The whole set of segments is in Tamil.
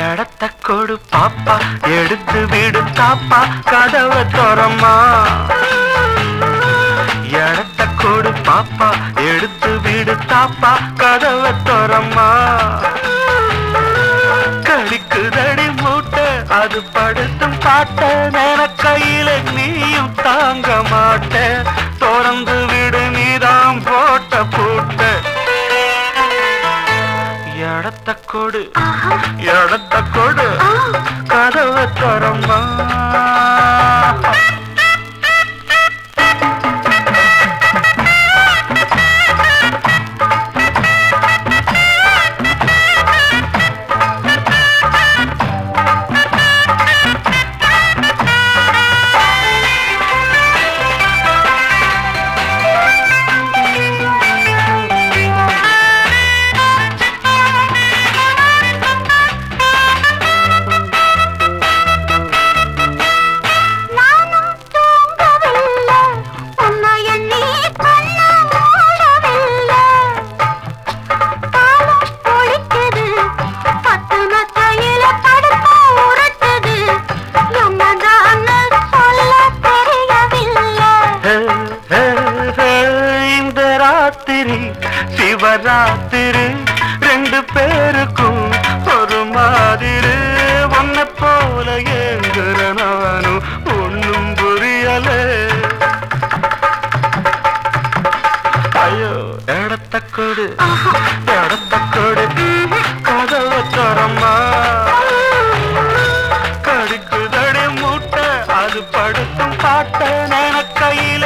இடத்த கொடு பாப்பா எடுத்து விடு தாப்பா கதவை தரமா இடத்த கொடு பாப்பா எடுத்து விடு தாப்பா கதவை தரமா கடிக்குதடி மூட்டை அது படுத்தும் பாட்ட நேர கையில நீயும் தாங்க மாட்ட. திறந்து விடு நீதான் போட்ட பூட்ட. இடத்த கொடு இடத்த கொடு கதவை தரம்மா சிவராத்திரி ரெண்டு பேருக்கும் ஒரு மாதிரி. ஒன்ன போல ஏங்குற நானும் ஒன்னும் புரியல. ஐயோ இடத்த கொடு இடத்த கொடு. கதவை தரம்மா. கடிக்குதடி மூட்டை அது படுத்தும் பாட்ட. நன கையில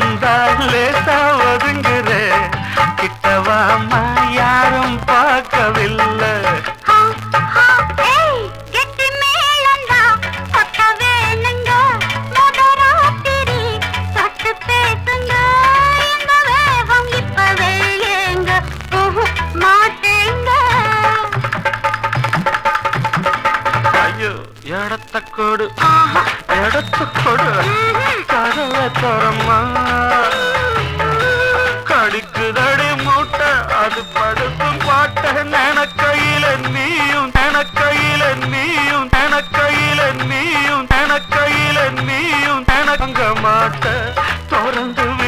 பக்கம் வந்தா லேசா ஒதுங்குற கிட்டவாமா யாரும் பார்க்கவில்லை. ஏய் கெட்டி நெனக்கையில மாட்ட திறந்து